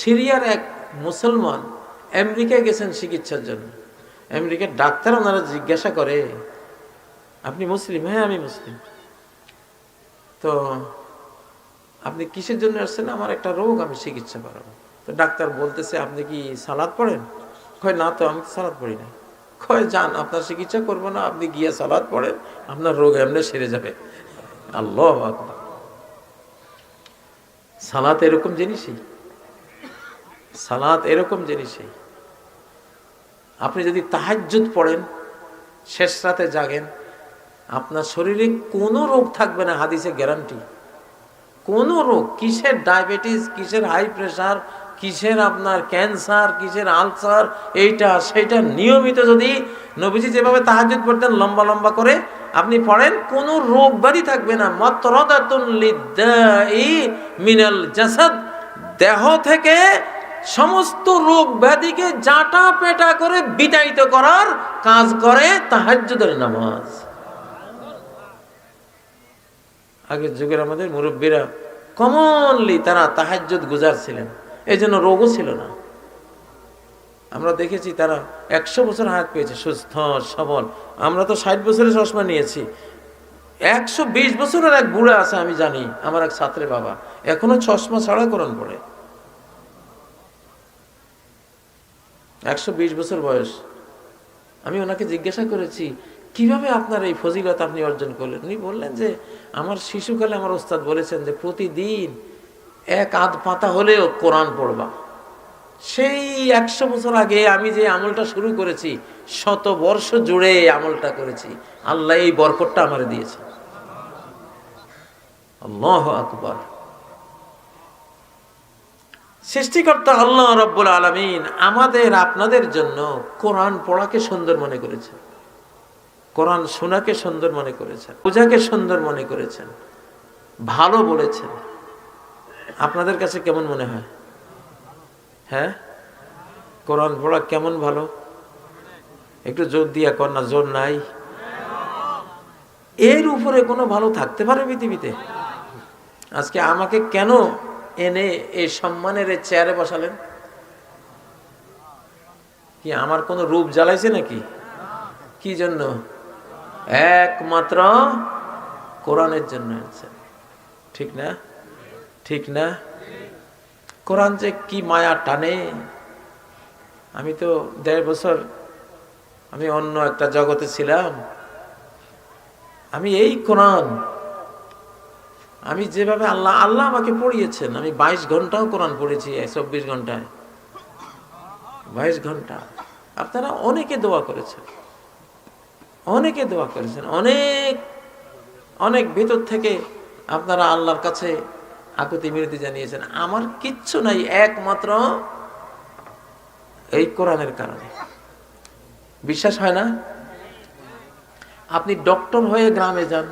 সিরিয়ার এক মুসলমান আমেরিকায় গেছেন চিকিৎসার জন্য। আমেরিকার ডাক্তার ওনারা জিজ্ঞাসা করে, আপনি মুসলিম? হ্যাঁ আমি মুসলিম। তো আপনি কিসের জন্য আসছেন? আমার একটা রোগ, আমি চিকিৎসা করাবো। তো ডাক্তার বলতেছে, আপনি কি সালাদ পড়েন? কয়, না তো, আমি তো সালাদ পড়ি না কয়, যান, আপনার চিকিৎসা করব না, আপনি গিয়ে সালাদ পড়েন, আপনার রোগ এমনি সেরে যাবে। আল্লাহ সালাত এরকম জিনিসই। সালাত এরকম জিনিসই। আপনি যদি তাহাজ্জুদ পড়েন, শেষ রাতে জাগেন, আপনার শরীরে কোনো রোগ থাকবে না, হাদিসে গ্যারান্টি কোনো রোগ, কিসের ডায়াবেটিস কিসের হাই প্রেশার কিসের আপনার ক্যান্সার কিসের আলসার এইটা, সেইটা নিয়মিত যদি নবীজি যেভাবে তাহাজুদ পড়তেন, লম্বা লম্বা করে আপনি পড়েন, কোনো রোগ বাড়ি থাকবে না। মতরদাতুন মিনাল জাসাদ। দেহ থেকে সমস্ত রোগ ব্যাধিকে জাটা পেটা করে বিতাড়িত করার কাজ করে তাহাজ্জুদের নামাজ। আগের যুগের আমাদের মুরব্বীরা কমনলি তারা তাহাজ্জুদ গুজার ছিলেন এই জন্য রোগও ছিল না। আমরা দেখেছি তারা একশো বছর হাত পেয়েছে, সুস্থ, সবল। আমরা তো ষাট বছরের চশমা নিয়েছি। একশো বিশ বছরের এক বুড়া আছে, আমি জানি, আমার এক ছাত্রের বাবা। এখনও চশমা ছাড়া কোরআন পড়ে। একশো বিশ বছর বয়স। আমি ওনাকে জিজ্ঞাসা করেছি, কীভাবে আপনার এই ফজিলত আপনি অর্জন করলেন? উনি বললেন যে, আমার শিশুকালে আমার ওস্তাদ বলেছেন যে, প্রতিদিন এক আধ পাতা হলেও কোরআন পড়বা। সেই একশো বছর আগে আমি যে আমলটা শুরু করেছি, শত বর্ষ জুড়ে আমলটা করেছি। আল্লাহ এই বরকতটা আমার দিয়েছে আল্লাহ আকবর। সৃষ্টিকর্তা আল্লাহ রব্বুল আলমিন আমাদের, আপনাদের জন্য কোরআন পড়াকে সুন্দর মনে করেছেন। কোরআন শোনাকে সুন্দর মনে করেছেন। পূজাকে সুন্দর মনে করেছেন। ভালো বলেছেন। আপনাদের কাছে কেমন মনে হয়? হ্যাঁ? কোরআন পড়া কেমন ভালো? একটু জোর দিয়া কর না, জোর নাই। এর উপরে কোনো ভালো থাকতে পারে পৃথিবীতে? আজকে আমাকে কেন এনে এই সম্মানের চেয়ারে বসালেন। কি আমার কোনো রূপ জ্বালাইছে নাকি? কি জন্য? একমাত্র কোরআনের জন্য ঠিক না? ঠিক না? কোরআন যে কি মায়া টানে। আমি তো দেড় বছর আমি অন্য একটা জগতে ছিলাম। আমি এই কোরআন আমি যেভাবে আল্লাহ আল্লাহ আমাকে পড়িয়েছেন, আমি বাইশ ঘন্টাও কোরআন পড়েছি চব্বিশ ঘন্টায়। বাইশ ঘণ্টা। আপনারা অনেকে দোয়া করেছেন। অনেকে দোয়া করেছেন। অনেক অনেক ভেতর থেকে আপনারা আল্লাহর কাছে আকুতি, মিনতি জানিয়েছেন। আমার কিচ্ছু নাই, একমাত্র এই কোরআনের কারণে। বিশ্বাস হয় না? আপনি ডক্টর হয়ে গ্রামে যান।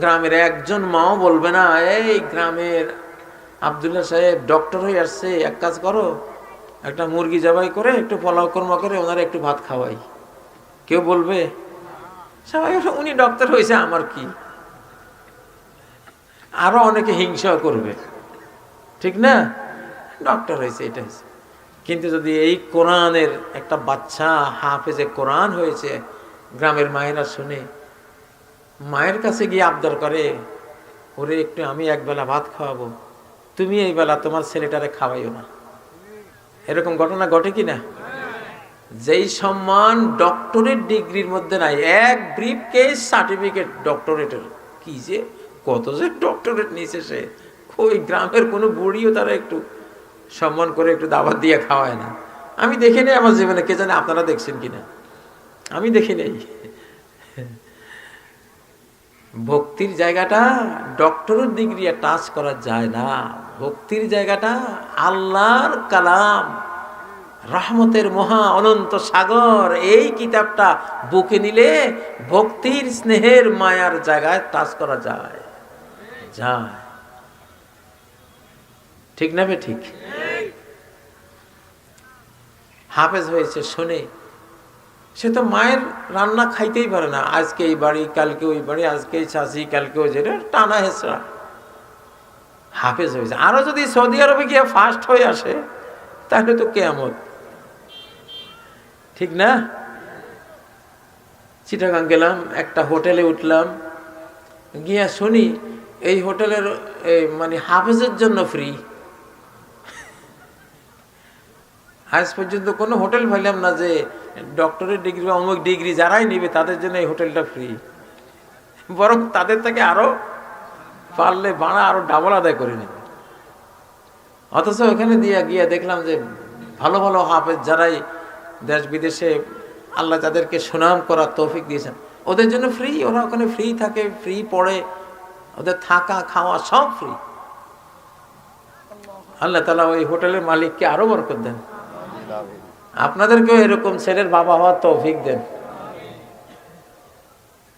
গ্রামের একজন মাও বলবে না, এই গ্রামের আবদুল্লাহ সাহেব ডক্টর হয়ে আসছে, এক কাজ করো, একটা মুরগি জবাই করে, একটু পোলাও কর্ম করে, ওনারা একটু ভাত খাওয়াই। কেউ বলবে সবাই উনি ডক্টর হয়েছে, আমার কি? আরও অনেকে হিংসাও করবে। ঠিক না? ডক্টর হয়েছে, এটা হয়েছে। কিন্তু যদি এই কোরআনের একটা বাচ্চা হাফেজে কোরআন হয়েছে, গ্রামের মায়েরা শুনে মায়ের কাছে গিয়ে আবদার করে, ওরে, একটু আমি একবেলা ভাত খাওয়াবো। তুমি এই বেলা তোমার ছেলেটারে খাওয়াইও না। এরকম ঘটনা ঘটে কি না? যেই সম্মান ডক্টরেট ডিগ্রির মধ্যে নাই, এক ব্রিফ কেস সার্টিফিকেট ডক্টরেটের। কি যে, কত যে ডক্টরেট নিয়েছে সে। ওই গ্রামের কোনো বুড়িও তারা একটু সম্মান করে একটু দাবার দিয়ে খাওয়ায় না। আমি দেখে নেই আমার জীবনে, কে জানে আপনারা দেখছেন কিনা আমি দেখি নেই। ভক্তির জায়গাটা ডক্টরের ডিগ্রি টাচ করা যায় না। ভক্তির জায়গাটা আল্লাহর কালাম, রহমতের মহা অনন্ত সাগর, এই কিতাবটা বুকে নিলে ভক্তির স্নেহের মায়ার জায়গায় টাচ করা যায়। যায়। ঠিক না ঠিক? হাফেজ হয়েছে, শোনে। সে তো মায়ের রান্না খাইতেই পারে না। আজকে এই বাড়ি, কালকে ওই বাড়ি, আজকে এই চাষি, কালকে ওই যেটা টানা হেসরা হাফেজ হয়েছে আরও যদি সৌদি আরবে গিয়ে ফার্স্ট হয়ে আসে, তাহলে তো কেয়ামত। ঠিক না? চিটাগাং গেলাম, একটা হোটেলে উঠলাম। গিয়া শুনি, এই হোটেলের মানে হাফেজের জন্য ফ্রি আজ পর্যন্ত কোনো হোটেল পাইলাম না যে ডক্টরের ডিগ্রি বা অমুক ডিগ্রি যারাই নেবে, তাদের জন্য এই হোটেলটা ফ্রি বরং তাদের থেকে আরও পারলে বাড়া আরও ডাবল আদায় করে নেবে। অথচ ওখানে দিয়ে গিয়ে দেখলাম যে ভালো ভালো হাফেজ যারাই দেশ বিদেশে আল্লাহ যাদেরকে সুনাম করার তৌফিক দিয়েছেন, ওদের জন্য ফ্রি ওরা ওখানে ফ্রি থাকে ফ্রি পড়ে, ওদের থাকা, খাওয়া সব ফ্রি আল্লাহ তালা ওই হোটেলের মালিককে আরও বরকত দেন। আপনাদেরকেও এরকম ছেলের বাবা হওয়ার তৌফিক দেন।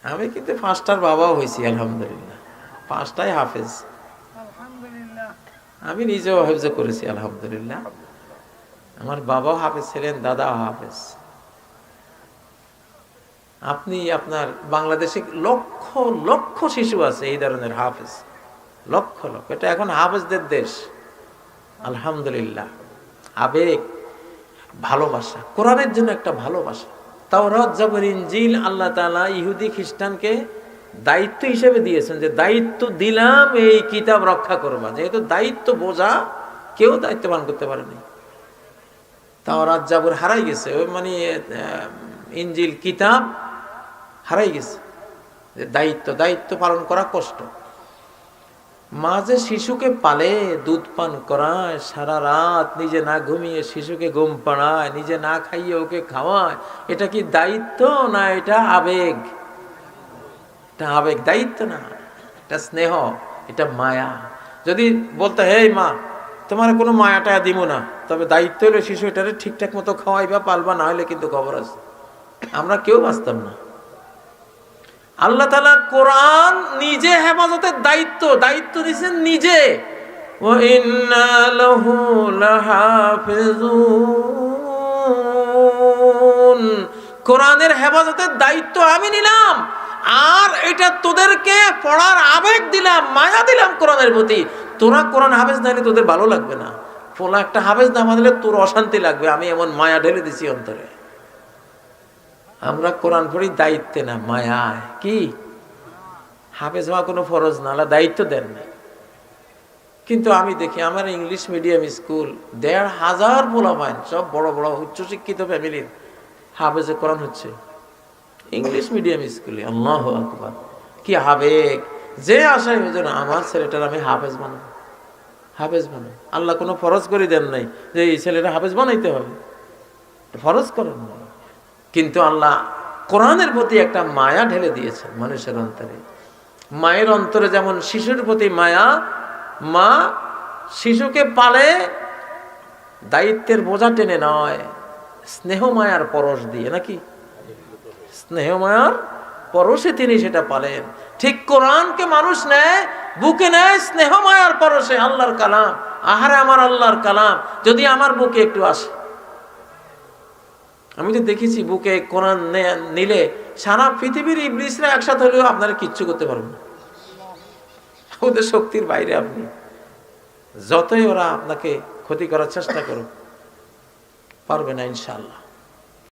আমি কিন্তু পাঁচটার বাবাও হয়েছি আলহামদুলিল্লাহ। পাঁচটাই হাফেজ। আমি নিজেও হাফেজ করেছি আলহামদুলিল্লাহ। আমার বাবাও হাফেজ ছিলেন দাদাও হাফেজ। আপনি আপনার বাংলাদেশে লক্ষ লক্ষ শিশু আছে এই ধরনের হাফেজ। লক্ষ লক্ষ। এটা এখন হাফেজদের দেশ। আলহামদুলিল্লাহ। আবেগ। ভালোবাসা, কোরআনের জন্য একটা ভালোবাসা। তাও রজ্জাবর ইঞ্জিল আল্লাহ তালা ইহুদি খ্রিস্টানকে দায়িত্ব হিসেবে দিয়েছেন যে দায়িত্ব দিলাম, এই কিতাব রক্ষা করবা। যেহেতু দায়িত্ব বোঝা, কেউ দায়িত্ব পালন করতে পারেনি। তাও রাজ্জাবর হারাই গেছে। ওই মানে ইঞ্জিল কিতাব হারাই গেছে। দায়িত্ব দায়িত্ব পালন করা কষ্ট। মা যে শিশুকে পালে, দুধ পান করায়, সারা রাত নিজে না ঘুমিয়ে শিশুকে ঘুম পাড়ায়, নিজে না খাইয়ে ওকে খাওয়ায়। এটা কি দায়িত্ব না এটা আবেগ? এটা আবেগ, দায়িত্ব না, এটা স্নেহ, এটা মায়া। যদি বলতে হে মা, তোমার কোনো মায়াটা দিব না। তবে দায়িত্ব হলো শিশু এটারে ঠিকঠাক মতো খাওয়াইবা, পালবা, না হলে কিন্তু খবর আছে। আমরা কেউ বাঁচতাম না। আল্লাহ তালা কোরআন নিজে হেফাজতের দায়িত্ব দায়িত্ব দিচ্ছেন নিজে। কোরআনের হেফাজতের দায়িত্ব আমি নিলাম, আর এটা তোদেরকে পড়ার আবেগ দিলাম, মায়া দিলাম কোরআনের প্রতি। তোরা কোরআন হাফেজ না তোদের ভালো লাগবে না। পোলা একটা হাফেজ দামা দিলে তোর অশান্তি লাগবে, আমি এমন মায়া ঢেলে দিছি অন্তরে। আমরা কোরআন পড়ি দায়িত্বে না, মায়ায়। কি? হাফেজ হওয়া কোনো ফরজ না, আল্লাহ দায়িত্ব দেন না। কিন্তু আমি দেখি আমার ইংলিশ মিডিয়াম স্কুল, দেড় হাজার পোলাপাইন সব বড় বড় উচ্চশিক্ষিত ফ্যামিলির হাফেজে কোরআন হচ্ছে। ইংলিশ মিডিয়াম স্কুলে, আল্লাহ আকবার। কি আবেগ যে আশায় হুজুর আমার ছেলেটার আমি হাফেজ বানাবো। হাফেজ বানাবো। আল্লাহ কোনো ফরজ করে দেন নাই যে এই ছেলেটা হাফেজ বানাইতে হবে। ফরজ করেন না। কিন্তু আল্লাহ কোরআনের প্রতি একটা মায়া ঢেলে দিয়েছেন মানুষের অন্তরে। মায়ের অন্তরে যেমন শিশুর প্রতি মায়া, মা শিশুকে পালে দায়িত্বের বোঝা টেনে নয়। স্নেহ মায়ার পরশ দিয়ে, নাকি? স্নেহ মায়ার পরশে তিনি সেটা পালেন। ঠিক কোরআনকে মানুষ নেয়, বুকে নেয়, স্নেহ মায়ার পরশে আল্লাহর কালাম, আহারে আমার আল্লাহর কালাম। যদি আমার বুকে একটু আসে। আমি তো দেখেছি বুকে কোরআন নিলে সারা পৃথিবীর ইবলিসরা একসাথে হলেও আপনারা কিচ্ছু করতে পারবেন না। ওদের শক্তির বাইরে আপনি। যতই ওরা আপনাকে ক্ষতি করার চেষ্টা করুক, পারবে না ইনশাল্লাহ